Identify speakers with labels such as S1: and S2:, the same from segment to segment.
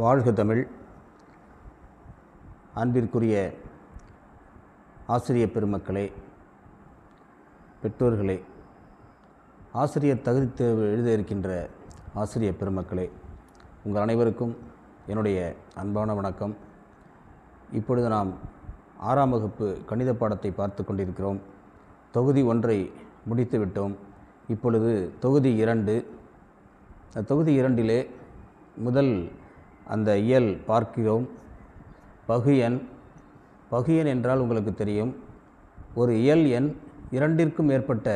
S1: வாழ்க தமிழ். அன்பிற்குரிய ஆசிரிய பெருமக்களே பெற்றோர்களே ஆசிரியர் தகுதி தேர்வு எழுத இருக்கின்ற ஆசிரியர் பெருமக்களே உங்கள் அனைவருக்கும் என்னுடைய அன்பான வணக்கம். இப்பொழுது நாம் ஆறாம் வகுப்பு கணித பாடத்தை பார்த்து கொண்டிருக்கிறோம். தொகுதி ஒன்றை முடித்துவிட்டோம் இப்பொழுது தொகுதி இரண்டு. அந்த தொகுதி இரண்டிலே முதல் அந்த இயல் பார்க்கிறோம். பகு எண் பகு எண் என்றால் உங்களுக்கு தெரியும். ஒரு இயல் எண் இரண்டிற்கும் மேற்பட்ட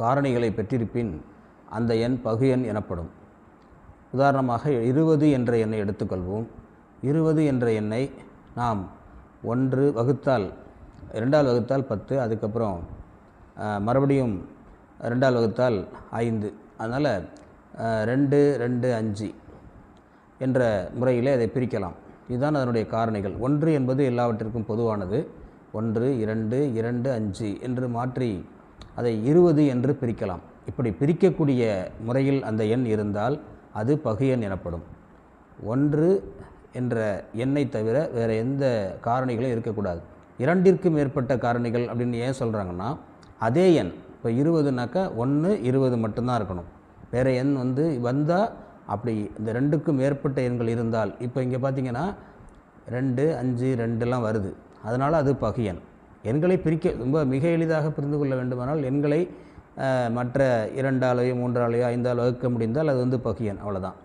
S1: காரணிகளை பெற்றிருப்பின் அந்த எண் பகு எண் எனப்படும். உதாரணமாக இருபது என்ற எண்ணை எடுத்துக்கொள்வோம். இருபது என்ற எண்ணை நாம் ஒன்று வகுத்தால் ரெண்டால் வகுத்தால் பத்து அதுக்கப்புறம் மறுபடியும் ரெண்டால் வகுத்தால் ஐந்து. அதனால் ரெண்டு ரெண்டு அஞ்சு. என்ற முறையிலே அதை பிரிக்கலாம். இதுதான் அதனுடைய காரணிகள். ஒன்று என்பது எல்லாவற்றிற்கும் பொதுவானது. ஒன்று இரண்டு இரண்டு அஞ்சு என்று மாற்றி அதை இருபது என்று பிரிக்கலாம். இப்படி பிரிக்கக்கூடிய முறையில் அந்த எண் இருந்தால் அது பகு எண் எனப்படும். ஒன்று என்ற எண்ணை தவிர வேறு எந்த காரணிகளும் இருக்கக்கூடாது. இரண்டிற்கு மேற்பட்ட காரணிகள் அப்படின்னு ஏன் சொல்கிறாங்கன்னா அதே எண். இப்போ இருபதுனாக்கா ஒன்று இருபது மட்டும்தான் இருக்கணும். வேறு எண் வந்து வந்தால் அப்படி இந்த ரெண்டுக்கும் மேற்பட்ட எண்கள் இருந்தால் இப்போ இங்கே பார்த்தீங்கன்னா ரெண்டு அஞ்சு ரெண்டுலாம் வருது. அதனால் அது பகையன் எண்களை பிரிக்க ரொம்ப மிக எளிதாக புரிந்து கொள்ள வேண்டுமானால் எண்களை மற்ற இரண்டாலையோ மூன்றாலையோ ஐந்தாலோ வகுக்க முடிந்தால் அது வந்து பகையன் அவ்வளோதான்.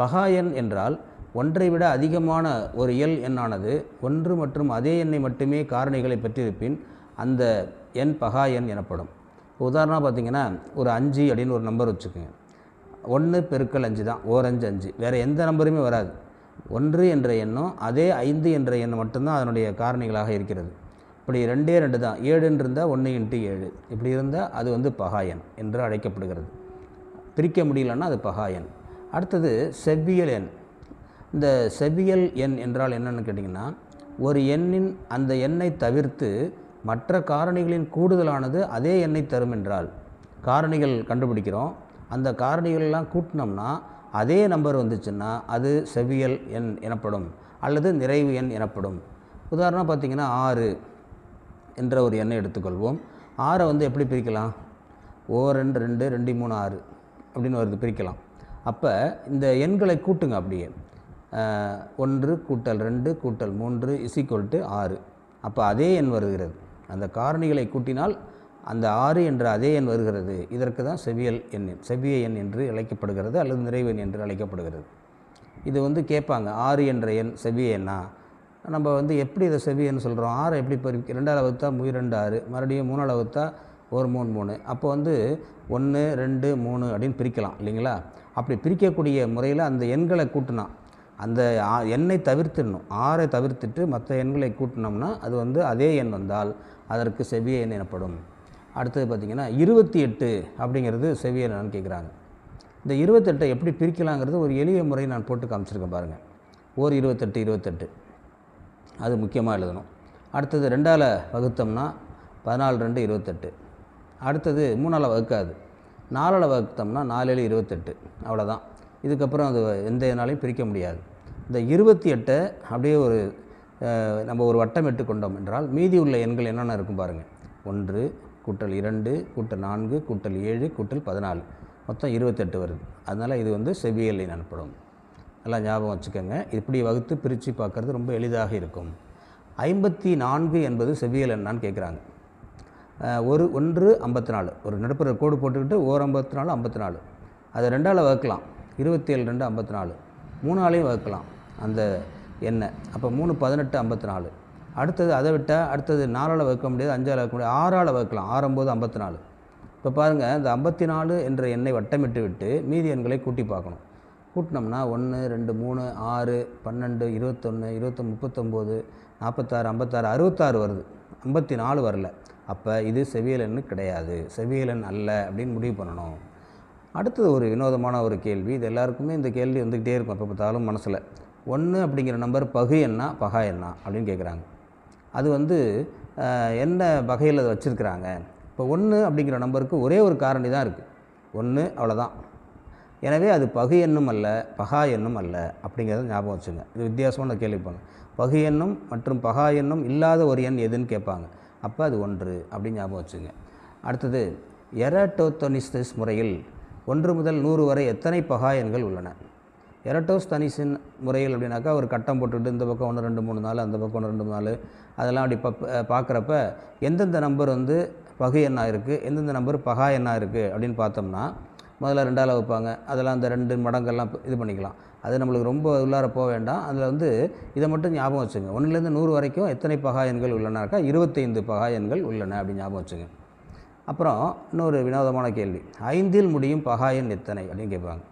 S1: பகா எண் என்றால் ஒன்றை விட அதிகமான ஒரு இயல் எண்ணானது ஒன்று மற்றும் அதே எண்ணை மட்டுமே காரணிகளை பெற்றிருப்பின் அந்த எண் பகா எண் எனப்படும். உதாரணமாக பார்த்திங்கன்னா ஒரு அஞ்சு அப்படின்னு ஒரு நம்பர் வச்சுக்கோங்க. ஒன்று பெருக்கல் அஞ்சு தான் ஓரஞ்சு அஞ்சு. வேறு எந்த நம்பருமே வராது. ஒன்று என்ற எண்ணும் அதே ஐந்து என்ற எண்ணம் மட்டும்தான் அதனுடைய காரணிகளாக இருக்கிறது. இப்படி ரெண்டே ரெண்டு தான். ஏழுன்னு இருந்தால் ஒன்று இன்ட்டு ஏழு. இப்படி இருந்தால் அது வந்து பகாயன் என்று அழைக்கப்படுகிறது. பிரிக்க முடியலன்னா அது பகாயன் அடுத்தது செவ்வியல் எண். இந்த செவ்வியல் எண் என்றால் என்னென்னு கேட்டிங்கன்னா ஒரு எண்ணின் அந்த எண்ணை தவிர்த்து மற்ற காரணிகளின் கூடுதலானது அதே எண்ணை தரும் என்றால் காரணிகள் கண்டுபிடிக்கிறோம். அந்த காரணிகளெல்லாம் கூட்டினோம்னா அதே நம்பர் வந்துச்சுன்னா அது செவியல் எண் எனப்படும் அல்லது நிறைவு எண் எனப்படும். உதாரணம் பார்த்திங்கன்னா ஆறு என்ற ஒரு எண்ணை எடுத்துக்கொள்வோம். ஆறை வந்து எப்படி பிரிக்கலாம்? ஓ ரெண்டு ரெண்டு ரெண்டு மூணு ஆறு அப்படின்னு வருது பிரிக்கலாம். அப்போ இந்த எண்களை கூட்டுங்க அப்படியே. ஒன்று கூட்டல் ரெண்டு கூட்டல் மூன்று இசிக்வல் டு ஆறு. அப்போ அதே எண் வருகிறது. அந்த காரணிகளை கூட்டினால் அந்த ஆறு என்ற அதே எண் வருகிறது. இதற்கு தான் செவியல் எண் செவ்விய எண் என்று அழைக்கப்படுகிறது அல்லது நிறைவு எண் என்று அழைக்கப்படுகிறது. இது வந்து கேட்பாங்க ஆறு என்ற எண் செவ்விய எண்ணா? நம்ம வந்து எப்படி இதை செவ்வியன்னு சொல்கிறோம் ஆறை எப்படி பறிக்க ரெண்டாவது வகுத்தா மூ ரெண்டு ஆறு மறுபடியும் மூணாவது வகுத்தா ஒரு மூணு மூணு. அப்போ வந்து ஒன்று ரெண்டு மூணு அப்படின்னு பிரிக்கலாம் இல்லைங்களா? அப்படி பிரிக்கக்கூடிய முறையில் அந்த எண்களை கூட்டினா அந்த ஆ- எண்ணை தவிர்த்திடணும். ஆறை தவிர்த்துட்டு மற்ற எண்களை கூட்டினோம்னா அது வந்து அதே எண் வந்தால் அதற்கு செவிய எண் எனப்படும். அடுத்தது பார்த்திங்கன்னா இருபத்தி எட்டு அப்படிங்கிறது செவியர் என்னன்னு கேட்குறாங்க. இந்த இருபத்தெட்டை எப்படி பிரிக்கலாங்கிறது ஒரு எளிய முறை நான் போட்டு காமிச்சிருக்கேன் பாருங்கள் ஓர் இருபத்தெட்டு இருபத்தெட்டு அது முக்கியமாக எழுதணும். அடுத்தது ரெண்டால் வகுத்தோம்னா பதினாலு ரெண்டு இருபத்தெட்டு அடுத்தது மூணால் வகுக்காது. நாலால் வகுத்தோம்னா நாலேழு இருபத்தெட்டு அவ்வளோதான் இதுக்கப்புறம் அது எந்த நாளையும் பிரிக்க முடியாது. இந்த இருபத்தி எட்டை அப்படியே ஒரு நம்ம ஒரு வட்டமிட்டு கொண்டோம் என்றால் மீதி உள்ள எண்கள் என்னென்ன இருக்கும் பாருங்கள் ஒன்று கூட்டல் இரண்டு கூட்டல் நான்கு கூட்டல் ஏழு கூட்டல் பதினாலு. மொத்தம் இருபத்தெட்டு வருது. அதனால் இது வந்து செவியல் எனப்படும் நல்லா ஞாபகம் வச்சுக்கோங்க. இப்படி வகுத்து பிரித்து பார்க்குறது ரொம்ப எளிதாக இருக்கும். ஐம்பத்தி நான்கு என்பது செவ்வியல் என்னான்னு கேட்குறாங்க ஒரு ஒன்று ஐம்பத்தி நாலு ஒரு நடுப்புற கோடு போட்டுக்கிட்டு ஓர் ஐம்பத்தி நாலு ஐம்பத்தி நாலு அதை ரெண்டால் வகுக்கலாம். இருபத்தி ஏழு ரெண்டு ஐம்பத்தி நாலு மூணாலையும் வகுக்கலாம். அந்த எண்ணெய் அப்போ மூணு பதினெட்டு ஐம்பத்தி நாலு அடுத்தது அதை விட்டால் அடுத்தது நாலால் வகுக்க முடியாது அஞ்சால் வகுக்க முடியாது ஆறால் வகுக்கலாம் ஆறம்போது ஐம்பத்தி நாலு இப்போ பாருங்கள் இந்த ஐம்பத்தி நாலு என்ற எண்ணை வட்டமிட்டு விட்டு மீதி எண்களை கூட்டி பார்க்கணும். கூட்டினோம்னா ஒன்று ரெண்டு மூணு ஆறு பன்னெண்டு இருபத்தொன்று இருபத்தி முப்பத்தொம்போது நாற்பத்தாறு ஐம்பத்தாறு அறுபத்தாறு வருது. ஐம்பத்தி நாலு வரல. அப்போ இது செவியலன்னு கிடையாது. செவியலன் அல்ல அப்படின்னு முடிவு பண்ணணும். அடுத்தது ஒரு வினோதமான ஒரு கேள்வி. இது எல்லாருக்குமே இந்த கேள்வி வந்துக்கிட்டே இருக்கும் எப்போ பார்த்தாலும் மனசில். ஒன்று அப்படிங்கிற நம்பர் பகு எண்ணா பகா எண்ணா அப்படின்னு கேட்குறாங்க அது வந்து என்ன வகையில் அதை வச்சுருக்கிறாங்க? இப்போ ஒன்று அப்படிங்கிற நம்பருக்கு ஒரே ஒரு காரணி தான் இருக்குது ஒன்று அவ்வளோதான் எனவே அது பகு எண்ணும் அல்ல பகா எண்ணும் அல்ல அப்படிங்கிறத ஞாபகம் வச்சுங்க. இது வித்தியாசமான கேள்விப்பாங்க பகு எண்ணும் மற்றும் பகா எண்ணும் இல்லாத ஒரு எண் எதுன்னு கேட்பாங்க. அப்போ அது ஒன்று அப்படின்னு ஞாபகம் வச்சுங்க. அடுத்தது எரட்டோத்தொனிஸ்டிஸ் முறையில் ஒன்று முதல் நூறு வரை எத்தனை பகா எண்கள் உள்ளன? எரட்டோஸ்தனிஸின் முறையில் அப்படின்னாக்கா ஒரு கட்டம் போட்டுட்டு இந்த பக்கம் ஒன்று ரெண்டு மூணு நாலு அந்த பக்கம் ஒன்று ரெண்டு நாலு அதெல்லாம் அப்படி பப் பார்க்குறப்ப எந்தெந்த நம்பர் வந்து பகு எண்ணாக இருக்குது எந்தெந்த நம்பர் பகா எண்ணாக இருக்குது அப்படின்னு பார்த்தோம்னா முதல்ல ரெண்டால் வைப்பாங்க. அதெல்லாம் அந்த ரெண்டு மடங்கெல்லாம் இது பண்ணிக்கலாம். அது நம்மளுக்கு ரொம்ப உள்ளார போக வேண்டாம். அதில் வந்து இதை மட்டும் ஞாபகம் வச்சுங்க. ஒன்றுலேருந்து நூறு வரைக்கும் எத்தனை பகா எண்கள் உள்ளனாக்கா இருபத்தைந்து பகா எண்கள் உள்ளன அப்படின்னு ஞாபகம் வச்சுங்க. அப்புறம் இன்னொரு வினோதமான கேள்வி. ஐந்தில் முடியும் பகா எண் எத்தனை அப்படின்னு கேட்பாங்க.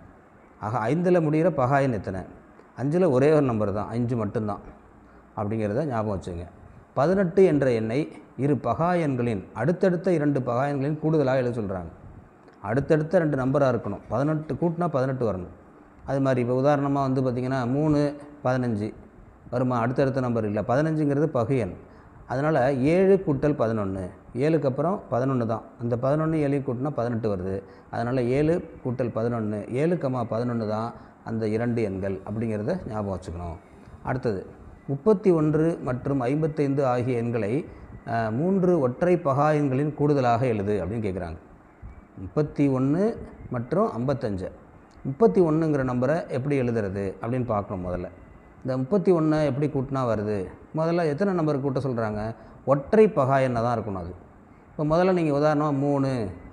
S1: ஆக ஐந்தில் முடிகிற பகாயன் எத்தனை? அஞ்சில் ஒரே ஒரு நம்பர் தான். அஞ்சு மட்டும்தான். அப்படிங்கிறத ஞாபகம் வச்சுங்க. பதினெட்டு என்ற எண்ணை இரு பகாயன்களின் அடுத்தடுத்த இரண்டு பகாயன்களின் கூடுதலாக எழுத சொல்கிறாங்க அடுத்தடுத்த ரெண்டு நம்பராக இருக்கணும். பதினெட்டு கூட்டினா பதினெட்டு வரணும். அது மாதிரி இப்போ உதாரணமாக வந்து பார்த்திங்கன்னா மூணு பதினஞ்சு. வருமா? அடுத்தடுத்த நம்பர் இல்லை. பதினஞ்சுங்கிறது பகு எண். அதனால் ஏழு கூட்டல் பதினொன்று ஏழுக்கு அப்புறம் பதினொன்று தான். அந்த பதினொன்று ஏழு கூட்டினா பதினெட்டு வருது. அதனால் ஏழு கூட்டல் பதினொன்று ஏழு பதினொன்று தான் அந்த இரண்டு எண்கள் அப்படிங்கிறத ஞாபகம் வச்சுக்கணும். அடுத்தது முப்பத்தி ஒன்று மற்றும் ஐம்பத்தைந்து ஆகிய எண்களை மூன்று ஒற்றை பகா எண்களின் கூடுதலாக எழுது அப்படின்னு கேட்குறாங்க முப்பத்தி ஒன்று மற்றும் ஐம்பத்தஞ்சு. முப்பத்தி ஒன்றுங்கிற நம்பரை எப்படி எழுதுறது அப்படின்னு பார்க்கணும் முதல்ல. இந்த முப்பத்தி ஒன்றை எப்படி கூட்டினா வருது? முதல்ல எத்தனை நம்பர் கூட்ட சொல்கிறாங்க ஒற்றை பகா எண்ணை தான் இருக்கணும் அது. இப்போ முதல்ல நீங்கள் உதாரணமாக மூணு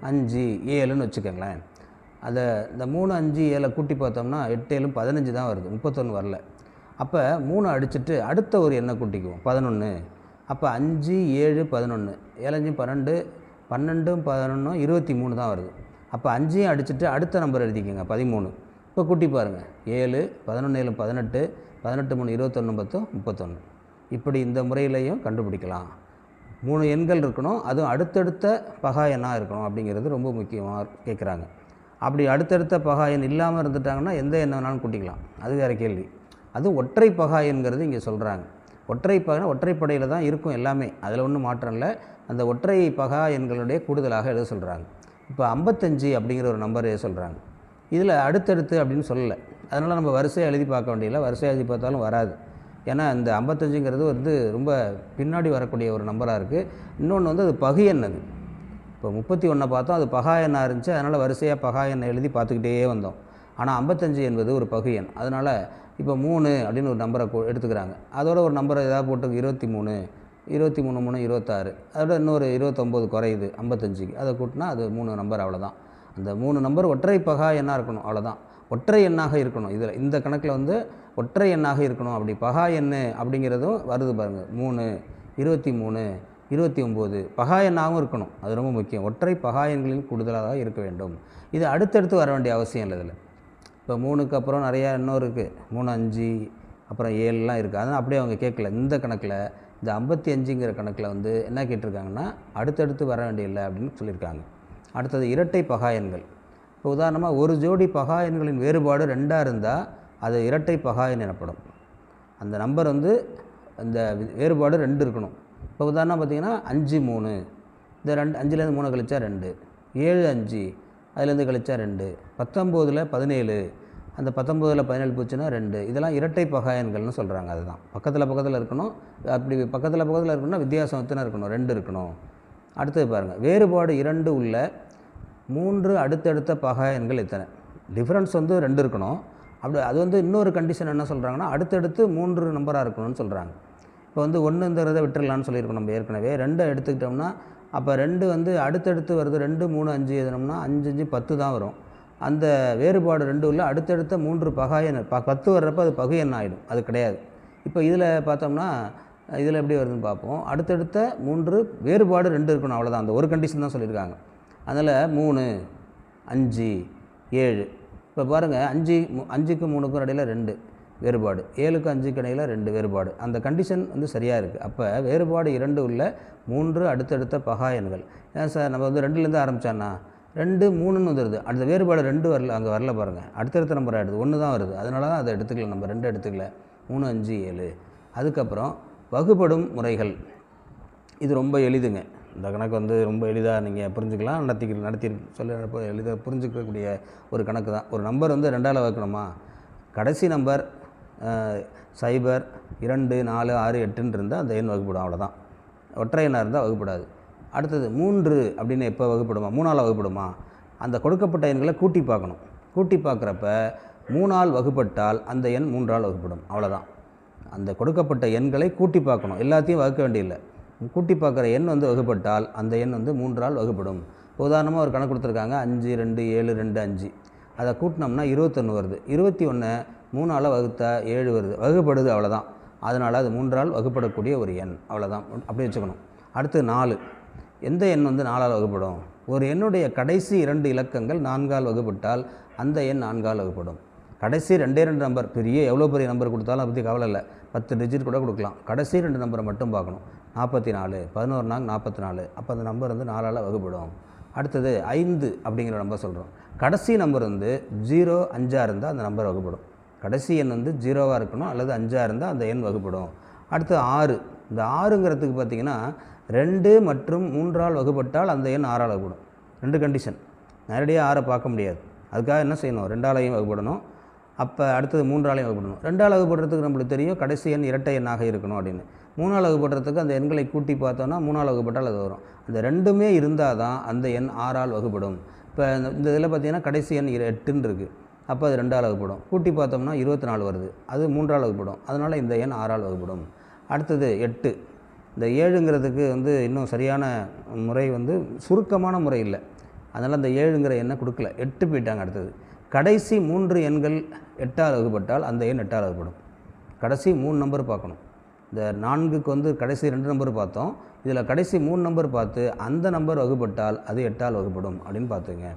S1: அஞ்சு ஏழுன்னு வச்சுக்கோங்களேன். அதை இந்த மூணு அஞ்சு ஏழை கூட்டி பார்த்தோம்னா எட்டு ஏழும் பதினஞ்சு தான் வருது. முப்பத்தொன்று வரல. அப்போ மூணு அடிச்சுட்டு அடுத்த ஒரு எண்ணெய் கூட்டிக்குவோம். பதினொன்று அப்போ அஞ்சு ஏழு பதினொன்று ஏழஞ்சு பன்னெண்டு பன்னெண்டும் பதினொன்றும் இருபத்தி மூணு தான் வருது. அப்போ அஞ்சையும் அடிச்சுட்டு அடுத்த நம்பர் எழுதிக்கோங்க பதிமூணு. இப்போ கூட்டி பாருங்கள் ஏழு பதினொன்று ஏழு பதினெட்டு பதினெட்டு மூணு இருபத்தொன்று பத்தும் முப்பத்தொன்று இப்படி இந்த முறையிலையும் கண்டுபிடிக்கலாம். மூணு எண்கள் இருக்கணும். அதுவும் அடுத்தடுத்த பகா எண்ணாக இருக்கணும் அப்படிங்கிறது ரொம்ப முக்கியமாக கேட்குறாங்க அப்படி அடுத்தடுத்த பகா எண் இல்லாமல் இருந்துட்டாங்கன்னா எந்த எண்ணம் வேணாலும் கூட்டிக்கலாம். அது வேறு கேள்வி. அது ஒற்றை பகா எண்கிறது இங்கே சொல்கிறாங்க ஒற்றை பகா ஒற்றைப்படையில் தான் இருக்கும் எல்லாமே. அதில் ஒன்றும் மாற்றம் இல்லை. அந்த ஒற்றை பகா எண்களுடைய கூடுதலாக எழுத சொல்கிறாங்க இப்போ ஐம்பத்தஞ்சு அப்படிங்கிற ஒரு நம்பர் சொல்கிறாங்க இதில் அடுத்தடுத்து அப்படின்னு சொல்லலை. அதனால் நம்ம வரிசையாக எழுதி பார்க்க வேண்டியதில்லை. வரிசையாக எழுதி பார்த்தாலும் வராது. ஏன்னா இந்த ஐம்பத்தஞ்சுங்கிறது வந்து ரொம்ப பின்னாடி வரக்கூடிய ஒரு நம்பராக இருக்குது இன்னொன்று வந்து அது பகு எண் அது இப்போ முப்பத்தி ஒன்றை பார்த்தோம் அது பகா எண்ணாக இருந்துச்சு. அதனால் வரிசையாக பகா எண்ணை எழுதி பார்த்துக்கிட்டே வந்தோம். ஆனால் ஐம்பத்தஞ்சு என்பது ஒரு பகு எண். அதனால் இப்போ மூணு அப்படின்னு ஒரு நம்பரை எடுத்துக்கிறாங்க. அதோட ஒரு நம்பரை ஏதாவது போட்டு இருபத்தி மூணு இருபத்தி மூணு மூணு இருபத்தாறு. அதோட இன்னொரு இருபத்தொம்போது குறையுது ஐம்பத்தஞ்சுக்கு. அதை கூட்டினா அது மூணு நம்பர் அவ்வளோதான் அந்த மூணு நம்பர் ஒற்றை பகா எண்ணாக இருக்கணும். அவ்வளோதான் ஒற்றை எண்ணாக இருக்கணும். இதில் இந்த கணக்கில் வந்து ஒற்றை எண்ணாக இருக்கணும். அப்படி பகா எண்ணு அப்படிங்கிறதும் வருது பாருங்கள் மூணு இருபத்தி மூணு இருபத்தி ஒம்பது பகா எண்ணாகவும் இருக்கணும். அது ரொம்ப முக்கியம். ஒற்றை பகா எண்களின் கூடுதலாக இருக்க வேண்டும். இது அடுத்தடுத்து வர வேண்டிய அவசியம் இல்லை இதில். இப்போ மூணுக்கு அப்புறம் நிறையா இன்னும் இருக்குது மூணு அஞ்சு அப்புறம் ஏழுலாம் இருக்குது அதனால் அப்படியே அவங்க கேட்கல. இந்த கணக்கில் இந்த ஐம்பத்தி அஞ்சுங்கிற கணக்கில் வந்து என்ன கேட்டிருக்காங்கன்னா அடுத்தடுத்து வர வேண்டியதில்லை அப்படின்னு சொல்லியிருக்காங்க. அடுத்தது இரட்டை பகாயன்கள் இப்போ உதாரணமாக ஒரு ஜோடி பகா எண்களின் வேறுபாடு ரெண்டாக இருந்தால் அது இரட்டை பகா எண் எனப்படும். அந்த நம்பர் வந்து அந்த வேறுபாடு ரெண்டு இருக்கணும். இப்போ உதாரணம் பார்த்தீங்கன்னா அஞ்சு மூணு இந்த ரெண்டு அஞ்சுலேருந்து மூணு கழிச்சா ரெண்டு ஏழு அஞ்சு அதுலேருந்து கழிச்சா ரெண்டு பத்தொம்போதில் பதினேழு அந்த பத்தொம்போதில் பதினேழு போச்சுன்னா ரெண்டு. இதெல்லாம் இரட்டை பகாயன்கள்னு சொல்கிறாங்க அதுதான். பக்கத்தில் பக்கத்தில் இருக்கணும் அப்படி பக்கத்தில் பக்கத்தில் இருக்கணும்னா வித்தியாசம் எத்தனை இருக்கணும் ரெண்டு இருக்கணும். அடுத்தது பாருங்கள் வேறுபாடு இரண்டு உள்ள மூன்று அடுத்தடுத்த பகாயன்கள் எண்கள் எத்தனை டிஃப்ரென்ஸ் வந்து ரெண்டு இருக்கணும். அப்படி அது வந்து இன்னொரு கண்டிஷன் என்ன சொல்கிறாங்கன்னா அடுத்தடுத்து மூன்று நம்பராக இருக்கணும்னு சொல்கிறாங்க இப்போ வந்து ஒன்றுங்கிறத விட்டுடலான்னு சொல்லியிருக்கோம் நம்ம ஏற்கனவே. ரெண்டை எடுத்துக்கிட்டோம்னா அப்போ ரெண்டு வந்து அடுத்தடுத்து வருது ரெண்டு மூணு அஞ்சு எதுனோம்னா அஞ்சு அஞ்சு பத்து தான் வரும். அந்த வேறுபாடு ரெண்டு உள்ள அடுத்தடுத்த மூன்று பகாயன் ப பத்து வர்றப்ப அது பகு ஆகிடும் அது கிடையாது. இப்போ இதில் பார்த்தோம்னா இதில் எப்படி வருதுன்னு பார்ப்போம். அடுத்தடுத்த மூன்று வேறுபாடு ரெண்டு இருக்கணும் அவ்வளோதான் அந்த ஒரு கண்டிஷன் தான் சொல்லியிருக்காங்க. அதில் மூணு அஞ்சு ஏழு. இப்போ பாருங்கள் அஞ்சு மு- அஞ்சுக்கு மூணுக்கும் இடையில் ரெண்டு வேறுபாடு. ஏழுக்கு அஞ்சுக்கு இடையில் ரெண்டு வேறுபாடு. அந்த கண்டிஷன் வந்து சரியாக இருக்குது அப்போ வேறுபாடு இரண்டு உள்ள மூன்று அடுத்தடுத்த பகா எண்கள். ஏன் சார் நம்ம வந்து ரெண்டுலேருந்து ஆரம்பிச்சானா ரெண்டு மூணுன்னு வந்துடுது அடுத்த வேறுபாடு ரெண்டு வரல அங்கே வரல பாருங்கள் அடுத்தடுத்த நம்பர் ஆகிடுது ஒன்று தான் வருது. அதனால தான் அதை எடுத்துக்கல நம்ம. ரெண்டு எடுத்துக்கல. மூணு அஞ்சு ஏழு. அதுக்கப்புறம் வகுபடும் முறைகள். இது ரொம்ப எளிதுங்க. இந்த கணக்கு வந்து ரொம்ப எளிதாக நீங்கள் புரிஞ்சுக்கலாம். நடத்தி நடத்தி சொல்ல எளிதாக புரிஞ்சுக்கக்கூடிய ஒரு கணக்கு தான். ஒரு நம்பர் வந்து ரெண்டால் வகுக்கணுமா? கடைசி நம்பர் சைபர் இரண்டு நாலு ஆறு எட்டுன்னு இருந்தால் அந்த எண் வகுப்படும். அவ்வளோதான் ஒற்றை எண்ணாக இருந்தால் வகுப்படாது. அடுத்தது மூன்று அப்படின்னு எப்போ வகுப்படுமா? மூணால் வகுப்படுமா? அந்த கொடுக்கப்பட்ட எண்களை கூட்டி பார்க்கணும். கூட்டி பார்க்குறப்ப மூணால் வகுப்பட்டால் அந்த எண் மூன்றால் வகுப்படும். அவ்வளோதான் அந்த கொடுக்கப்பட்ட எண்களை கூட்டி பார்க்கணும். எல்லாத்தையும் வகுக்க வேண்டியதில்லை. கூட்டி பார்க்குற எண் வந்து வகுப்பட்டால் அந்த எண் வந்து மூன்றால் வகுப்படும். உதாரணமாக ஒரு கணக்கு கொடுத்துருக்காங்க. அஞ்சு ரெண்டு ஏழு ரெண்டு அஞ்சு. அதை கூட்டினோம்னா இருபத்தொன்று வருது. இருபத்தி ஒன்று மூணால் வகுத்தா ஏழு வருது. வகுப்படுது அவ்வளோதான் அதனால் அது மூன்றால் வகுப்படக்கூடிய ஒரு எண். அவ்வளோதான் அப்படி வச்சுக்கணும். அடுத்து நாலு. எந்த எண் வந்து நாலால் வகுப்படும்? ஒரு எண்ணுடைய கடைசி இரண்டு இலக்கங்கள் நான்கால் வகுப்பட்டால் அந்த எண் நான்கால் வகுப்படும். கடைசி ரெண்டே ரெண்டு நம்பர் பெரிய எவ்வளோ பெரிய நம்பர் கொடுத்தாலும் அதை பற்றி கவலை இல்லை. பத்து டிஜிட் கூட கொடுக்கலாம். கடைசி ரெண்டு நம்பரை மட்டும் பார்க்கணும். நாற்பத்தி நாலு பதினோரு நாள் நாற்பத்தி நாலு அப்போ அந்த நம்பர் வந்து நாலால் வகுப்படும் அடுத்தது ஐந்து அப்படிங்கிற நம்பர் சொல்கிறோம் கடைசி நம்பர் வந்து ஜீரோ அஞ்சாக இருந்தால் அந்த நம்பர் வகுப்படும் கடைசி எண் வந்து ஜீரோவாக இருக்கணும் அல்லது அஞ்சாக இருந்தால் அந்த எண் வகுப்படும் அடுத்து ஆறு. இந்த ஆறுங்கிறதுக்கு பார்த்தீங்கன்னா ரெண்டு மற்றும் மூன்றால் வகுப்பட்டால் அந்த எண் ஆறால் வகுப்படும் ரெண்டு கண்டிஷன் நேரடியாக ஆறை பார்க்க முடியாது. அதுக்காக என்ன செய்யணும்? ரெண்டாலையும் வகுப்படணும் அப்போ அடுத்தது மூன்றாலையும் வகுப்படணும் ரெண்டால் வகுப்படுறதுக்கு நம்மளுக்கு தெரியும் கடைசி எண் இரட்டை எண்ணாக இருக்கணும் அப்படின்னு. மூணால் வகுப்படுறதுக்கு அந்த எண்களை கூட்டி பார்த்தோன்னா மூணால் வகுப்பட்டால் அது வரும். அந்த ரெண்டுமே இருந்தால் தான் அந்த எண் ஆறால் வகுப்படும். இப்போ இந்த இதில் பார்த்தீங்கன்னா கடைசி எண் எட்டுன்னு இருக்குது அப்போ அது ரெண்டால் வகுப்படும். கூட்டி பார்த்தோம்னா இருபத்தி நாலு வருது. அது மூன்றால் வகுப்படும். அதனால் இந்த எண் ஆறால் வகுப்படும். அடுத்தது எட்டு. இந்த ஏழுங்கிறதுக்கு வந்து இன்னும் சரியான முறை வந்து சுருக்கமான முறை இல்லை. அதனால் அந்த ஏழுங்கிற எண்ணை கொடுக்கல. எட்டு போயிட்டாங்க அடுத்தது. கடைசி மூன்று எண்கள் எட்டால் வகுப்பட்டால் அந்த எண் எட்டால் வகுப்படும் கடைசி மூணு நம்பர் பார்க்கணும். இந்த நான்குக்கு வந்து கடைசி ரெண்டு நம்பர் பார்த்தோம். இதில் கடைசி மூணு நம்பர் பார்த்து அந்த நம்பர் வகுப்பட்டால் அது எட்டால் வகுப்படும் அப்படின்னு பார்த்துங்க.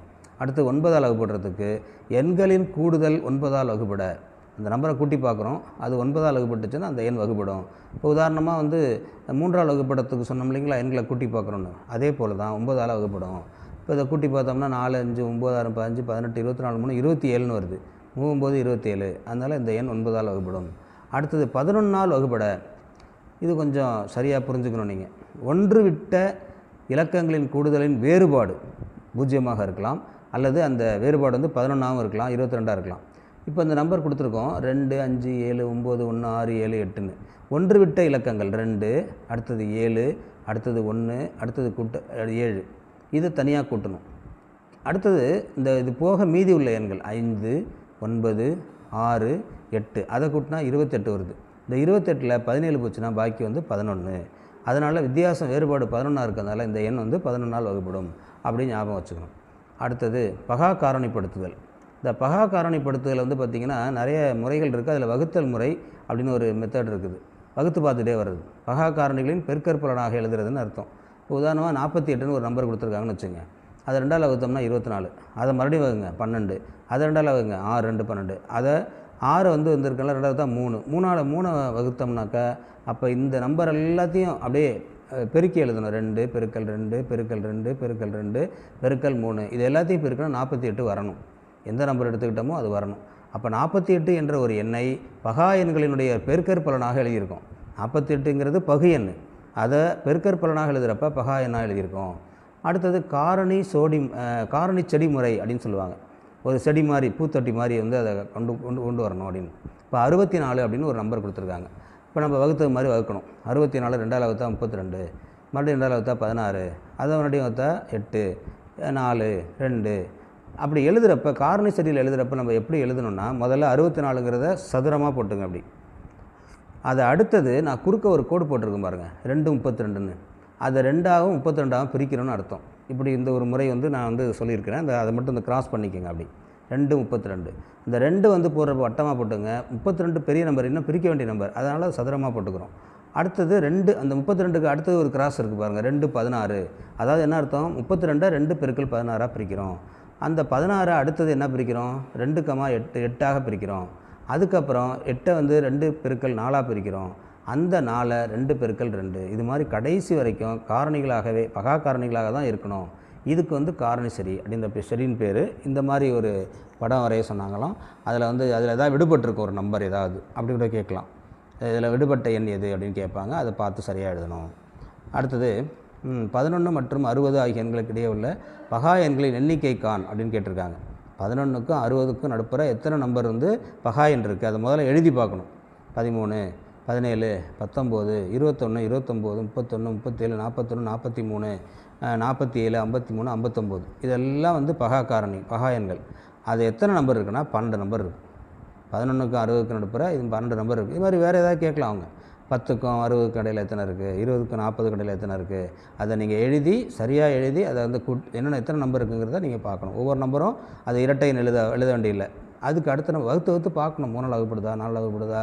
S1: அடுத்து ஒன்பதால் வகுப்படுறதுக்கு எண்களின் கூடுதல் ஒன்பதால் வகுப்பட அந்த நம்பரை கூட்டி பார்க்குறோம். அது ஒன்பதால் வகுப்பட்டுச்சுன்னா அந்த எண் வகுப்படும் இப்போ உதாரணமாக வந்து மூன்றால் வகுப்படத்துக்கு சொன்னோம் இல்லைங்களா? எண்களை கூட்டி பார்க்குறோன்னு. அதே போல் தான் ஒன்பதால் வகுப்படும் இப்போ இதை கூட்டி பார்த்தோம்னா நாலு அஞ்சு ஒம்பதாயிரம் பதினஞ்சு பதினெட்டு இருபத்தி நாலு மூணு இருபத்தி ஏழுன்னு வருது. மூணும்போது இருபத்தேழு அதனால் இந்த எண் ஒன்பதால் வகுப்படும் அடுத்தது பதினொன்னால் வகுப்பட இது கொஞ்சம் சரியாக புரிஞ்சுக்கணும் நீங்கள் ஒன்று விட்ட இலக்கங்களின் கூடுதலின் வேறுபாடு பூஜ்ஜியமாக இருக்கலாம். அல்லது அந்த வேறுபாடு வந்து பதினொன்றாகவும் இருக்கலாம் இருபத்தி ரெண்டாக இருக்கலாம். இப்போ இந்த நம்பர் கொடுத்துருக்கோம். ரெண்டு அஞ்சு ஏழு ஒம்பது ஒன்று ஆறு ஏழு எட்டுன்னு. ஒன்று விட்ட இலக்கங்கள் ரெண்டு அடுத்தது ஏழு அடுத்தது ஒன்று அடுத்தது கூட்ட ஏழு. இது தனியாக கூட்டணும். அடுத்தது இந்த இது போக மீதி உள்ள எண்கள் ஐந்து ஒன்பது ஆறு எட்டு அதை கூட்டினா இருபத்தெட்டு வருது. இந்த இருபத்தெட்டில் பதினேழு போச்சுன்னா பாக்கி வந்து பதினொன்று அதனால் வித்தியாசம் வேறுபாடு பதினொன்றாக இருக்கிறதுனால இந்த எண் வந்து பதினொன்றால் வகுப்படும் அப்படின்னு ஞாபகம் வச்சுக்கணும். அடுத்தது பகா காரணிப்படுத்துதல். இந்த பகா காரணிப்படுத்துதல் வந்து பார்த்திங்கன்னா நிறைய முறைகள் இருக்குது அதில் வகுத்தல் முறை அப்படின்னு ஒரு மெத்தட் இருக்குது. வகுத்து பார்த்துட்டே வருது பகா காரணிகளின் பெருக்கற்பலனாக எழுதுறதுன்னு அர்த்தம். இப்போ உதாரணமாக நாற்பத்தி எட்டுன்னு ஒரு நம்பர் கொடுத்துருக்காங்கன்னு வச்சுங்க. அதை ரெண்டால் வகுத்தோம்னா இருபத்தி நாலு. அதை மறுபடியும் வகுங்க பன்னெண்டு. அதை ரெண்டால் வகுங்க ஆறு ரெண்டு பன்னெண்டு. அதை ஆறு வந்து வந்திருக்கல ரெண்டாவது தான் மூணு. மூணால் மூணை வகுத்தோம்னாக்கா அப்போ இந்த நம்பர் எல்லாத்தையும் அப்படியே பெருக்கி எழுதணும். ரெண்டு பெருக்கல் ரெண்டு பெருக்கல் ரெண்டு பெருக்கல் ரெண்டு பெருக்கல் மூணு. இது எல்லாத்தையும் பெருக்கணும் நாற்பத்தி எட்டு வரணும். எந்த நம்பர் எடுத்துக்கிட்டோமோ அது வரணும். அப்போ நாற்பத்தி எட்டு என்ற ஒரு எண்ணை பகா எண்களினுடைய பெருக்கற்பலனாக எழுதியிருக்கோம். நாற்பத்தி எட்டுங்கிறது பகு எண்ணு அதை பெருக்கற் பலனாக எழுதுகிறப்ப பகா எண்ணாக எழுதியிருக்கோம்? அடுத்தது காரணி சோடி காரணி செடி முறை அப்படின்னு சொல்லுவாங்க. ஒரு செடி மாதிரி பூத்தொட்டி மாதிரி வந்து அதை கொண்டு கொண்டு கொண்டு வரணும் அப்படின்னு. இப்போ அறுபத்தி நாலு அப்படின்னு ஒரு நம்பர் கொடுத்துருக்காங்க. இப்போ நம்ம வகுத்தது மாதிரி வகுக்கணும். அறுபத்தி நாலு ரெண்டாவது வகுத்தா முப்பத்தி ரெண்டு மறுபடியும் ரெண்டாவது வகுத்தா பதினாறு அதை மறுபடியும் வகுத்தா எட்டு நாலு ரெண்டு. அப்படி எழுதுகிறப்ப காரணி செடியில் எழுதுகிறப்ப நம்ம எப்படி எழுதணும்னா முதல்ல அறுபத்தி நாலுங்கிறத சதுரமாக போட்டுங்க அப்படி. அதை அடுத்தது நான் குறுக்க ஒரு கோடு போட்டிருக்கேன் பாருங்கள் ரெண்டு முப்பத்தி ரெண்டுன்னு அதை ரெண்டாகவும் முப்பத்தி ரெண்டாகவும் பிரிக்கிறோன்னு அர்த்தம். இப்படி இந்த ஒரு முறை வந்து நான் வந்து சொல்லியிருக்கிறேன். அந்த அதை மட்டும் இந்த கிராஸ் பண்ணிக்கோங்க அப்படி. ரெண்டு முப்பத்தி ரெண்டு இந்த ரெண்டு வந்து போடுற வட்டமாக போட்டுங்க. முப்பத்தி ரெண்டு பெரிய நம்பர் இன்னும் பிரிக்க வேண்டிய நம்பர் அதனால் சதுரமாக போட்டுக்கிறோம். அடுத்தது ரெண்டு அந்த முப்பத்தி ரெண்டுக்கு அடுத்தது ஒரு கிராஸ் இருக்குது பாருங்கள் ரெண்டு பதினாறு. அதாவது என்ன அர்த்தம்? முப்பத்தி ரெண்டை ரெண்டு பெருக்கள் பதினாறாக பிரிக்கிறோம். அந்த பதினாறு அடுத்தது என்ன பிரிக்கிறோம்? ரெண்டு கமா எட்டு எட்டாக பிரிக்கிறோம். அதுக்கப்புறம் எட்டை வந்து ரெண்டு பெருக்கள் நாலாக பிரிக்கிறோம். அந்த நாளை ரெண்டு பெருக்கள் ரெண்டு. இது மாதிரி கடைசி வரைக்கும் காரணிகளாகவே பகா காரணிகளாக தான் இருக்கணும். இதுக்கு வந்து காரணி சரி அப்படின்ற பே- சரின்னு பேர். இந்த மாதிரி ஒரு படம் வரைய சொன்னாங்களாம். அதில் வந்து அதில் ஏதாவது விடுபட்டிருக்கும் ஒரு நம்பர் ஏதாவது அப்படி கூட கேட்கலாம். இதில் விடுபட்ட எண் எது அப்படின்னு கேட்பாங்க. அதை பார்த்து சரியாக எழுதணும். அடுத்தது பதினொன்று மற்றும் அறுபது ஆகிய எண்களுக்கு இடையே உள்ள பகா எண்களின் எண்ணிக்கை கான் அப்படின்னு கேட்டிருக்காங்க. பதினொன்றுக்கும் அறுபதுக்கும் நடுப்புற எத்தனை நம்பர் வந்து பகா இருக்குது அதை முதல்ல எழுதி பார்க்கணும். பதிமூணு பதினேழு பத்தொம்போது இருபத்தொன்று இருபத்தொம்போது முப்பத்தொன்று முப்பத்தேழு நாற்பத்தொன்று நாற்பத்தி மூணு நாற்பத்தி ஏழு ஐம்பத்தி மூணு ஐம்பத்தொம்போது. இதெல்லாம் வந்து பகா காரணி பகா எண்கள். அது எத்தனை நம்பர் இருக்குன்னா? பன்னெண்டு நம்பர் இருக்குது பதினொன்றுக்கும் அறுபதுக்கும் நடுப்புற இது பன்னெண்டு நம்பர் இருக்குது இது மாதிரி வேறு ஏதாவது கேட்கலாம் அவங்க. பத்துக்கும் அறுபதுக்கு இடையில் எத்தனை இருக்குது இருபதுக்கும் நாற்பதுக்கு இடையில் எத்தனை இருக்குது அதை நீங்கள் எழுதி சரியாக எழுதி அதை வந்து கூட் என்னென்ன எத்தனை நம்பர் இருக்குங்கிறத நீங்கள் பார்க்கணும். ஒவ்வொரு நம்பரும் அது இரட்டைன்னு எழுத எழுத வேண்டியதில்லை அதுக்கு அடுத்து நம்ம வகுத்து வகுத்து பார்க்கணும். மூணால் வகுப்படுதா நாலு வகுப்படுதா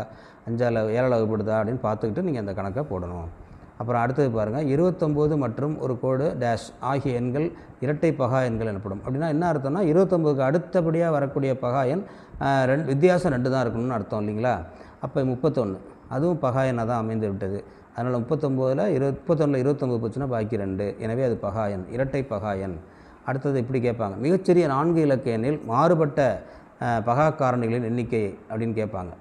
S1: அஞ்சால் ஏழால் வகுப்படுதா அப்படின்னு பார்த்துக்கிட்டு நீங்கள் அந்த கணக்கை போடணும். அப்புறம் அடுத்தது பாருங்கள் இருபத்தொம்போது மற்றும் ஒரு கோடு டேஷ் ஆகிய எண்கள் இரட்டை பகா எண்கள் எனப்படும். அப்படின்னா என்ன அர்த்தம்னா இருபத்தொம்போதுக்கு அடுத்தபடியாக வரக்கூடிய பகா எண் ரெண்டு வித்தியாசம் ரெண்டு தான் இருக்கணும்னு அர்த்தம் இல்லைங்களா? அப்போ முப்பத்தொன்று அதுவும் பகாயனாக தான் அமைந்து விட்டது. அதனால் முப்பத்தொம்போதில் இரு முப்பத்தொன்னில் இருபத்தொம்பது போச்சுன்னா பாக்கி ரெண்டு. எனவே அது பகாயன் இரட்டை பகாயன் அடுத்தது இப்படி கேட்பாங்க? மிகச்சிறிய நான்கு இலக்க எண்ணில் மாறுபட்ட பகா காரணிகளின் எண்ணிக்கை அப்படின்னு கேட்பாங்க.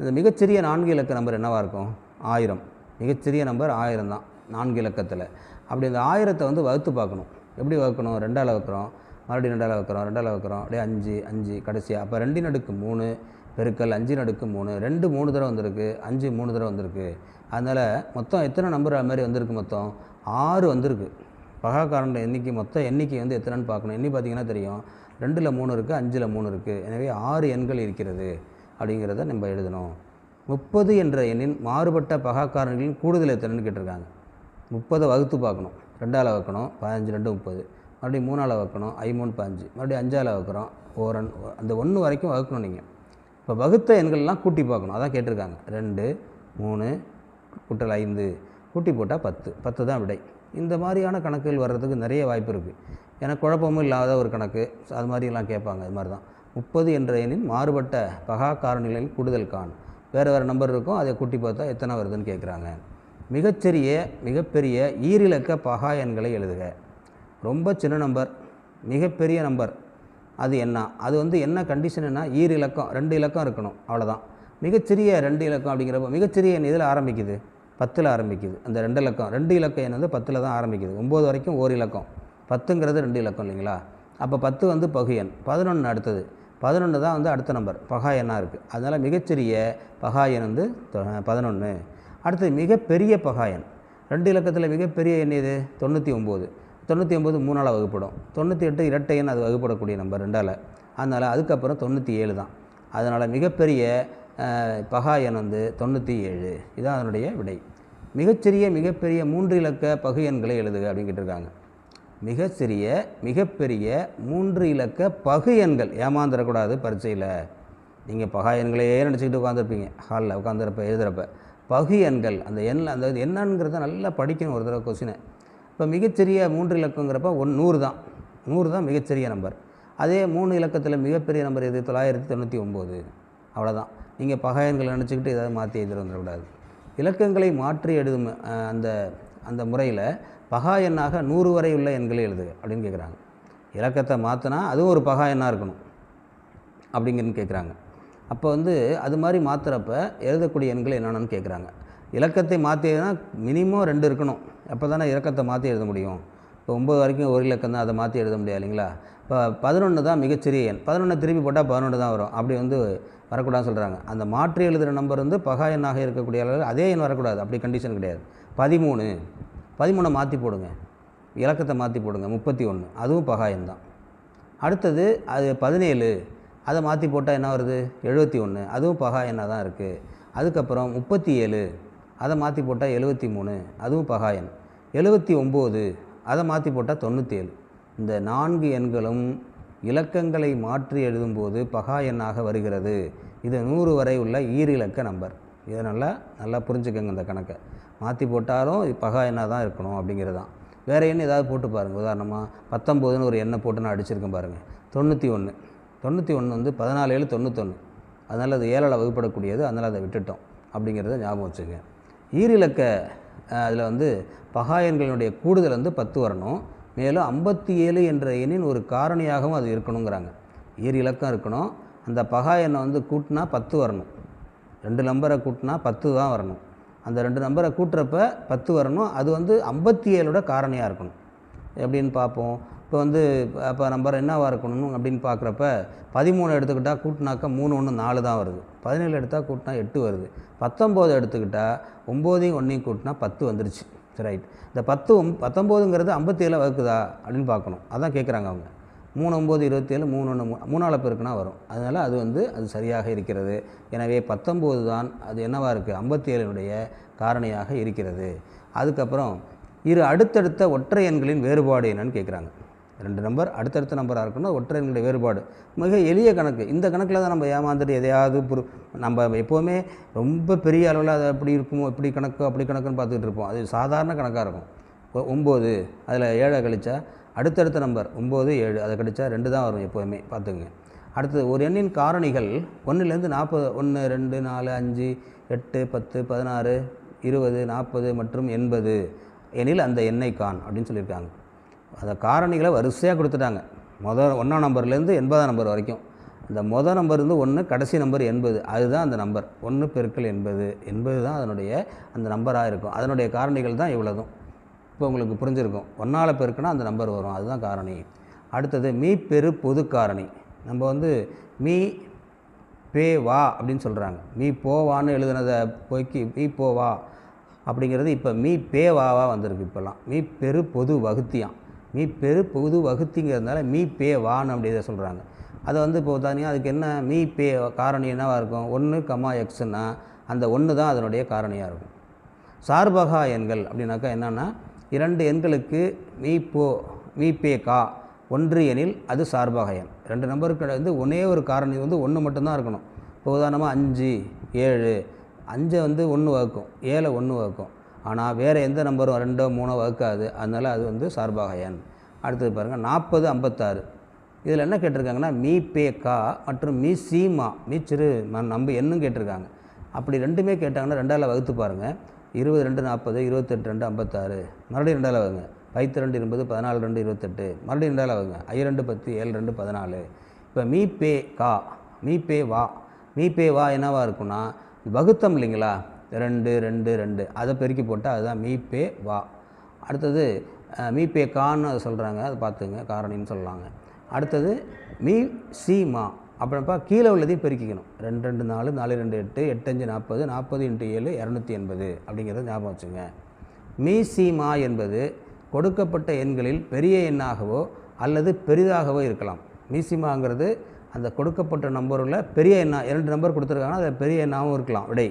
S1: இந்த மிகச்சிறிய நான்கு இலக்க நம்பர் என்னவாக இருக்கும்? ஆயிரம். மிகச்சிறிய நம்பர் ஆயிரம் தான் நான்கு இலக்கத்தில். அப்படி அந்த ஆயிரத்தை வந்து வகுத்து பார்க்கணும். எப்படி வகுக்கணும்? ரெண்டால் வகுக்கிறோம். மறுபடியும் ரெண்டால் வகுக்கிறோம். ரெண்டால் வகுக்கிறோம். அப்படியே அஞ்சு அஞ்சு கடைசியாக அப்போ ரெண்டின் நடுக்கு மூணு பெருக்கல் அஞ்சு நடுக்கு மூணு. ரெண்டு மூணு தடவை வந்திருக்கு. அஞ்சு மூணு தடவை வந்திருக்கு. அதனால் மொத்தம் எத்தனை நம்பர் அது மாதிரி வந்திருக்கு மொத்தம்? ஆறு வந்திருக்கு. பகாக்காரன் எண்ணிக்கை மொத்த எண்ணிக்கை வந்து எத்தனைன்னு பார்க்கணும். எண்ணி பார்த்தீங்கன்னா தெரியும். ரெண்டில் மூணு இருக்குது அஞ்சில் மூணு இருக்குது எனவே ஆறு எண்கள் இருக்கிறது அப்படிங்கிறத நம்ம எழுதணும். முப்பது என்ற எண்ணின் மாறுபட்ட பகாக்காரன்களின் கூடுதல் எத்தனைன்னு கேட்டிருக்காங்க. முப்பதை வகுத்து பார்க்கணும். ரெண்டால் வைக்கணும் பதினஞ்சு ரெண்டு முப்பது. மறுபடியும் மூணால் வைக்கணும் ஐமூணு பதினஞ்சு. மறுபடியும் அஞ்சால் வைக்கிறோம் ஓரன் அந்த ஒன்று வரைக்கும் வகுக்கணும் நீங்கள் இப்போ வகுத்த எண்கள்லாம் கூட்டி பார்க்கணும். அதான் கேட்டிருக்காங்க. ரெண்டு மூணு கூட்டல் ஐந்து. கூட்டி போட்டால் பத்து. பத்து தான் விடை. இந்த மாதிரியான கணக்குகள் வர்றதுக்கு நிறைய வாய்ப்பு இருக்குது ஏன்னா குழப்பமும் இல்லாத ஒரு கணக்கு. அது மாதிரிலாம் கேட்பாங்க. அது மாதிரி தான். முப்பது என்ற எண்ணின் மாறுபட்ட பகா காரணிகளின் கூடுதல் காண். வேறு வேறு நம்பர் இருக்கும். அதை கூட்டி பார்த்தா எத்தனை வருதுன்னு கேட்குறாங்க. மிகச்சிறிய மிகப்பெரிய ஈரிலக்க பகா எண்களை எழுதுக. ரொம்ப சின்ன நம்பர் மிகப்பெரிய நம்பர் அது என்ன? அது வந்து என்ன கண்டிஷன்னா ஈர் இலக்கம் ரெண்டு இலக்கம் இருக்கணும். அவ்வளோதான் மிகச்சிறிய ரெண்டு இலக்கம் அப்படிங்கிறப்ப மிகச்சிறிய எண் இதில் ஆரம்பிக்குது? பத்தில் ஆரம்பிக்குது. அந்த ரெண்டு இலக்கம் ரெண்டு இலக்க எண் வந்து பத்தில் தான் ஆரம்பிக்குது. ஒம்பது வரைக்கும் ஓர் இலக்கம். பத்துங்கிறது ரெண்டு இலக்கம் இல்லைங்களா? அப்போ பத்து வந்து பகு எண். பதினொன்று அடுத்தது. பதினொன்று தான் வந்து அடுத்த நம்பர் பகா எண்ணாக இருக்குது அதனால் மிகச்சிறிய பகா எண் வந்து பதினொன்று அடுத்தது மிகப்பெரிய பகா எண். ரெண்டு இலக்கத்தில் மிகப்பெரிய எண் இது தொண்ணூற்றி ஒம்பது தொண்ணூற்றி ஒம்பது மூணால் வகுப்படும். தொண்ணூற்றி எட்டு இரட்டை எண் அது வகுப்படக்கூடிய நம்பர் ரெண்டால். அதனால் அதுக்கப்புறம் தொண்ணூற்றி ஏழு தான். அதனால் மிகப்பெரிய பகா எண் வந்து தொண்ணூற்றி ஏழு. இதுதான் அதனுடைய விடை. மிகச்சிறிய மிகப்பெரிய மூன்று இலக்க பகு எண்களை எழுதுக அப்படின்னு கேட்டிருக்காங்க மிகச்சிறிய மிகப்பெரிய மூன்று இலக்க பகு எண்கள் ஏமாந்துடக்கூடாது பரீட்சையில். நீங்கள் பகா எண்களையே நினச்சிக்கிட்டு உட்காந்துருப்பீங்க ஹாலில் உட்காந்துருப்ப எழுதுகிறப்ப பகு எண்கள் அந்த எண்ணில் அந்த இது என்னங்கிறத நல்லா படிக்கணும் ஒரு தடவை கொஸ்டினை. இப்போ மிகச்சிறிய மூன்று இலக்கங்கிறப்ப ஒன் நூறு தான். நூறு தான் மிகச்சிறிய நம்பர் அதே மூணு இலக்கத்தில் மிகப்பெரிய நம்பர் எது? தொள்ளாயிரத்தி தொண்ணூற்றி ஒம்பது. அவ்வளோதான் நீங்கள் பகாயங்களை நினச்சிக்கிட்டு ஏதாவது மாற்றி எழுதிட்டு வந்துடக்கூடாது. இலக்கங்களை மாற்றி எழுதும் அந்த அந்த முறையில் பகா எண்ணாக நூறு வரை உள்ள எண்களை எழுதுக அப்படின்னு கேட்குறாங்க இலக்கத்தை மாற்றினா அதுவும் ஒரு பகா எண்ணாக இருக்கணும் அப்படிங்கன்னு கேட்குறாங்க அப்போ வந்து அது மாதிரி மாற்றுறப்ப எழுதக்கூடிய எண்கள் என்னென்னு கேட்குறாங்க இலக்கத்தை மாற்றினா மினிமம் ரெண்டு இருக்கணும். அப்போ தானே இலக்கத்தை மாற்றி எழுத முடியும். இப்போ ஒம்பது வரைக்கும் ஒரு இலக்கம் தான் அதை மாற்றி எழுத முடியாது இல்லைங்களா? இப்போ பதினொன்று தான் மிகச்சிறிய எண். பதினொன்று திருப்பி போட்டால் பதினொன்று தான் வரும். அப்படி வந்து வரக்கூடாதுன்னு சொல்கிறாங்க அந்த மாற்றி எழுதுகிற நம்பர் வந்து பகா எண்ணாக இருக்கக்கூடிய அளவில் அதே எண் வரக்கூடாது. அப்படி கண்டிஷன் கிடையாது. பதிமூணு. பதிமூணை மாற்றி போடுங்க. இலக்கத்தை மாற்றி போடுங்க. முப்பத்தி ஒன்று. அதுவும் பகா எண் தான். அடுத்தது அது பதினேழு. அதை மாற்றி போட்டால் என்ன வருது? எழுபத்தி ஒன்று. அதுவும் பகா எண்ணாக தான் இருக்குது அதுக்கப்புறம் முப்பத்தி ஏழு. அதை மாற்றி போட்டால் எழுபத்தி மூணு அதுவும் பகாயன் எழுபத்தி ஒம்பது அதை மாற்றி போட்டால் தொண்ணூற்றி ஏழு இந்த நான்கு எண்களும் இலக்கங்களை மாற்றி எழுதும்போது பகா எண்ணாக வருகிறது. இது நூறு வரை உள்ள ஈரிலக்க நம்பர். இதை நல்லா நல்லா புரிஞ்சுக்கோங்க இந்த கணக்கை. மாற்றி போட்டாலும் பகா எண்ணாக தான் இருக்கணும் அப்படிங்கிறது தான். வேறு எண் ஏதாவது போட்டு பாருங்கள் உதாரணமாக பத்தொம்போதுன்னு ஒரு எண்ணெய் போட்டு நான் அடிச்சிருக்கேன் பாருங்கள் தொண்ணூற்றி ஒன்று தொண்ணூற்றி ஒன்று வந்து பதினாலு ஏழு தொண்ணூத்தொன்று. அதனால் அது ஏழால் வகுப்படக்கூடியது. அதனால் அதை விட்டுட்டோம். அப்படிங்கிறத ஞாபகம் வச்சுங்க ஈரிலக்க அதில் வந்து பகாயன்களினுடைய கூடுதல் வந்து பத்து வரணும். மேலும் ஐம்பத்தி ஏழு என்ற எண்ணின் ஒரு காரணியாகவும் அது இருக்கணுங்கிறாங்க. ஈர் இலக்கம் இருக்கணும். அந்த பகாயனை வந்து கூட்டினா பத்து வரணும். ரெண்டு நம்பரை கூட்டினா பத்து தான் வரணும். அந்த ரெண்டு நம்பரை கூட்டுறப்ப பத்து வரணும். அது வந்து ஐம்பத்தி ஏழோட காரணியாக இருக்கணும். எப்படின்னு பார்ப்போம். இப்போ வந்து அப்போ நம்பர் என்னவாக இருக்கணும் அப்படின்னு பார்க்குறப்ப பதிமூணு எடுத்துக்கிட்டால் கூட்டினாக்கா மூணு ஒன்று நாலு தான் வருது. பதினேழு எடுத்தால் கூட்டினா எட்டு வருது. பத்தொம்போது எடுத்துக்கிட்டால் ஒம்போதையும் ஒன்றையும் கூட்டினா பத்து வந்துருச்சு. ரைட் இந்த பத்து பத்தொம்போதுங்கிறது ஐம்பத்தேழு வகுக்குதா அப்படின்னு பார்க்கணும். அதான் கேட்குறாங்க அவங்க. மூணு ஒம்பது இருபத்தேழு மூணு ஒன்று மூ மூணால் பெருக்குனா வரும். அதனால் அது வந்து அது சரியாக இருக்கிறது. எனவே பத்தொம்போது தான் அது என்னவாக இருக்குது ஐம்பத்தி காரணியாக இருக்கிறது. அதுக்கப்புறம் இரு அடுத்தடுத்த ஒற்றை எண்களின் வேறுபாடு என்னன்னு கேட்குறாங்க. ரெண்டு நம்பர் அடுத்தடுத்த நம்பராக இருக்கணும் ஒற்றை வேறுபாடு. மிக எளிய கணக்கு. இந்த கணக்கில் தான் நம்ம ஏமாந்துட்டு எதையாவது புரு நம்ம எப்போவுமே ரொம்ப பெரிய அளவில் அது அப்படி இருக்குமோ இப்படி கணக்கு அப்படி கணக்குன்னு பார்த்துக்கிட்டு இருப்போம். அது சாதாரண கணக்காக இருக்கும். ஒம்பது அதில் ஏழை கழிச்சா அடுத்தடுத்த நம்பர் ஒம்பது ஏழு அதை கழிச்சா ரெண்டு தான் வரும் எப்போவுமே பார்த்துக்குங்க. அடுத்தது ஒரு எண்ணின் காரணிகள் ஒன்றுலேருந்து நாற்பது ஒன்று ரெண்டு நாலு அஞ்சு எட்டு பத்து பதினாறு இருபது நாற்பது மற்றும் எண்பது. எனில் அந்த எண்ணை கான் அப்படின்னு சொல்லியிருக்காங்க. அந்த காரணிகளை வரிசையாக கொடுத்துட்டாங்க. மொதல் ஒன்றாம் நம்பர்லேருந்து எண்பதாம் நம்பர் வரைக்கும். அந்த மொதல் நம்பர் இருந்து ஒன்று கடைசி நம்பர் எண்பது. அதுதான் அந்த நம்பர். ஒன்று பெருக்கள் எண்பது. எண்பது தான் அதனுடைய அந்த நம்பராக இருக்கும். அதனுடைய காரணிகள் தான் இவ்வளோதும். இப்போ உங்களுக்கு புரிஞ்சிருக்கும். ஒன்றால் பெருக்குனா அந்த நம்பர் வரும். அதுதான் காரணி. அடுத்தது மீ பெரு பொது காரணி. நம்ம வந்து மீ பே வா அப்படின்னு சொல்கிறாங்க மீ போவான்னு எழுதுனதை போய்க்கு மீ போவா அப்படிங்கிறது இப்போ மீ பே வாவா வந்திருக்கு இப்போல்லாம். மீ பெரு பொது வகுத்தியான் மீ பெரு புது வகுத்திங்கிறதுனால மீ பே வான்னு அப்படி சொல்கிறாங்க அதை வந்து இப்போ பார்த்தீங்கன்னா அதுக்கு என்ன? மீ பே காரணி என்னவாக இருக்கும்? ஒன்று கமா எக்ஸ்னா அந்த ஒன்று தான் அதனுடைய காரணியாக இருக்கும். சார்பகா எண்கள் அப்படின்னாக்கா என்னென்னா இரண்டு எண்களுக்கு மீ போ மீ பே கா ஒன்று எனில் அது சார்பக எண். ரெண்டு நம்பருக்கு வந்து ஒரே ஒரு காரணி வந்து ஒன்று மட்டும்தான் இருக்கணும். இப்போ உதாரணமாக அஞ்சு ஏழு அஞ்சை வந்து ஒன்று வகுக்கும். ஏழை ஒன்று வகுக்கும். ஆனால் வேறு எந்த நம்பரும் ரெண்டோ மூணோ வகுக்காது. அதனால் அது வந்து சார்பாக எண். அடுத்தது பாருங்கள் நாற்பது ஐம்பத்தாறு. இதில் என்ன கேட்டிருக்காங்கன்னா மீ பே கா மற்றும் மீ சீமா மீ சிறு ம- நம்ப எண்ணும் கேட்டிருக்காங்க. அப்படி ரெண்டுமே கேட்டாங்கன்னா ரெண்டாவில் வகுத்து பாருங்கள் இருபது ரெண்டு நாற்பது இருபத்தெட்டு ரெண்டு ஐம்பத்தாறு. மறுபடியும் ரெண்டால் வகுங்க. பைத்து ரெண்டு இருபது பதினாலு ரெண்டு இருபத்தெட்டு. மறுபடியும் ரெண்டால் வகுங்க. ஐ ரெண்டு பத்து ஏழு ரெண்டு பதினாலு. இப்போ மீ பே கா மீ பே வா. மீ பே வா என்னவா இருக்கும்னா வகுத்தம் இல்லைங்களா? ரெண்டு ரெண்டு ரெண்டு. அதை பெருக்கி போட்டால் அதுதான் மீ பே வா. அடுத்தது அஹ், மீ பே கான்னு சொல்கிறாங்க அதை பார்த்துங்க காரணின்னு சொல்லலாங்க அடுத்தது மீ சி மா. அப்புறம்ப்பா கீழே உள்ளதையும் பெருக்கிக்கணும். ரெண்டு ரெண்டு நாலு நாலு ரெண்டு எட்டு எட்டஞ்சு நாற்பது நாற்பது இன்ட்டு ஏழு இரநூத்தி எண்பது. அப்படிங்கிறத ஞாபகம் வச்சுங்க. மீ சி மா என்பது கொடுக்கப்பட்ட எண்களில் பெரிய எண்ணாகவோ அல்லது பெரிதாகவோ இருக்கலாம். மீசிமாங்கிறது அந்த கொடுக்கப்பட்ட நம்பரில் பெரிய எண்ணா இரண்டு நம்பர் கொடுத்துருக்காங்கன்னா அது பெரிய எண்ணாகவும் இருக்கலாம். விடை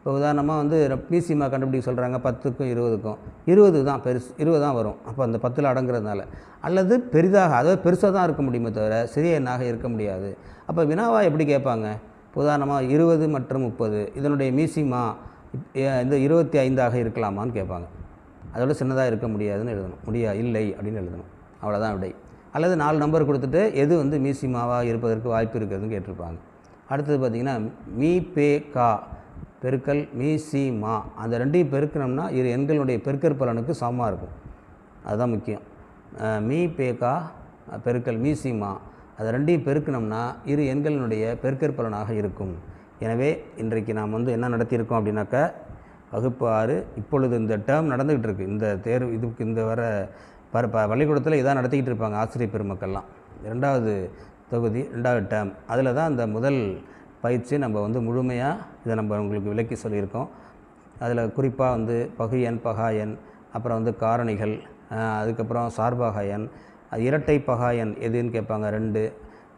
S1: இப்போ உதாரணமாக வந்து பிசிமா கண்டுபிடிக்க சொல்கிறாங்க பத்துக்கும் இருபதுக்கும். இருபது தான் பெருசு இருபது தான் வரும். அப்போ அந்த பத்தில் அடங்குறதுனால. அல்லது பெரிதாக அதாவது பெருசாக தான் இருக்க முடியுமே தவிர சிறிய எண்ணாக இருக்க முடியாது. அப்போ வினாவா எப்படி கேட்பாங்க? இப்போ உதாரணமாக இருபது மற்றும் முப்பது இதனுடைய மீசிமா இந்த இருபத்தி ஐந்தாக இருக்கலாமான்னு கேட்பாங்க. அதோட சின்னதாக இருக்க முடியாதுன்னு எழுதணும். முடியா இல்லை அப்படின்னு எழுதணும். அவ்வளோதான் விடை. அல்லது நாலு நம்பர் கொடுத்துட்டு எது வந்து மீசிமாவாக இருப்பதற்கு வாய்ப்பு இருக்கிறதுன்னு கேட்டிருப்பாங்க. அடுத்தது பார்த்திங்கன்னா மீ பே கா. பெருக்கல் மீ சி மா. அந்த ரெண்டையும் பெருக்கணும்னா இரு எண்களுடைய பெருக்கற் பலனுக்கு சமமாக இருக்கும். அதுதான் முக்கியம். மீ பேகா பெருக்கல் மீ சி மா. அதை ரெண்டையும் பெருக்கணும்னா இரு எண்களினுடைய பெருக்கற் பலனாக இருக்கும். எனவே இன்றைக்கு நாம் வந்து என்ன நடத்தியிருக்கோம் அப்படின்னாக்கா வகுப்பு ஆறு இப்பொழுது இந்த டேர்ம் நடந்துக்கிட்டு இருக்கு. இந்த தேர்வு இதுக்கு இந்த வர பர ப பள்ளிக்கூடத்தில் இதான் நடத்திக்கிட்டு இருப்பாங்க ஆசிரியர் பெருமக்கள்லாம். ரெண்டாவது தொகுதி ரெண்டாவது டேர்ம். அதில் தான் அந்த முதல் பயிற்சி நம்ம வந்து முழுமையாக இதை நம்ம உங்களுக்கு விளக்கி சொல்லியிருக்கோம். அதில் குறிப்பாக வந்து பகுயன் பகாயன் அப்புறம் வந்து காரணிகள் அதுக்கப்புறம் சார்பகாயன் இரட்டை பகாயன் எதுன்னு கேட்பாங்க ரெண்டு.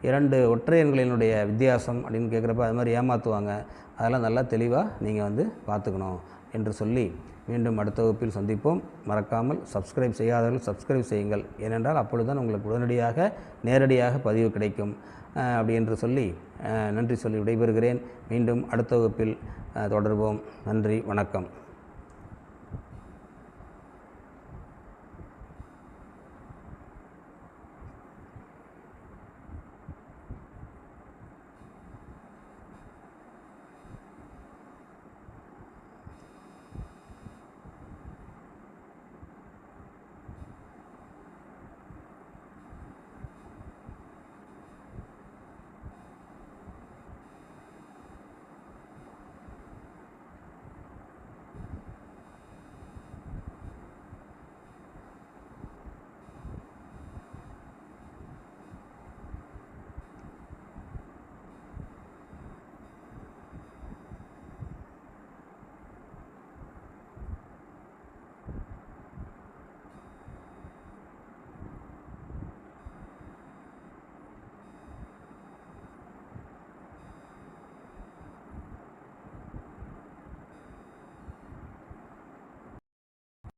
S1: இரண்டு ஒற்றை எண்களினுடைய வித்தியாசம் அப்படின்னு கேட்குறப்ப அது மாதிரி ஏமாற்றுவாங்க அதெல்லாம் நல்லா தெளிவாக நீங்கள் வந்து பார்த்துக்கணும் என்று சொல்லி மீண்டும் அடுத்த வகுப்பில் சந்திப்போம். மறக்காமல் சப்ஸ்கிரைப் செய்யாதவர்கள் சப்ஸ்கிரைப் செய்யுங்கள். ஏனென்றால் அப்பொழுதுதான் உங்களுக்கு உடனடியாக நேரடியாக பதிவு கிடைக்கும். அப்படி என்று சொல்லி நன்றி சொல்லி விடைபெறுகிறேன். மீண்டும் அடுத்த வகுப்பில் தொடர்வோம். நன்றி வணக்கம்.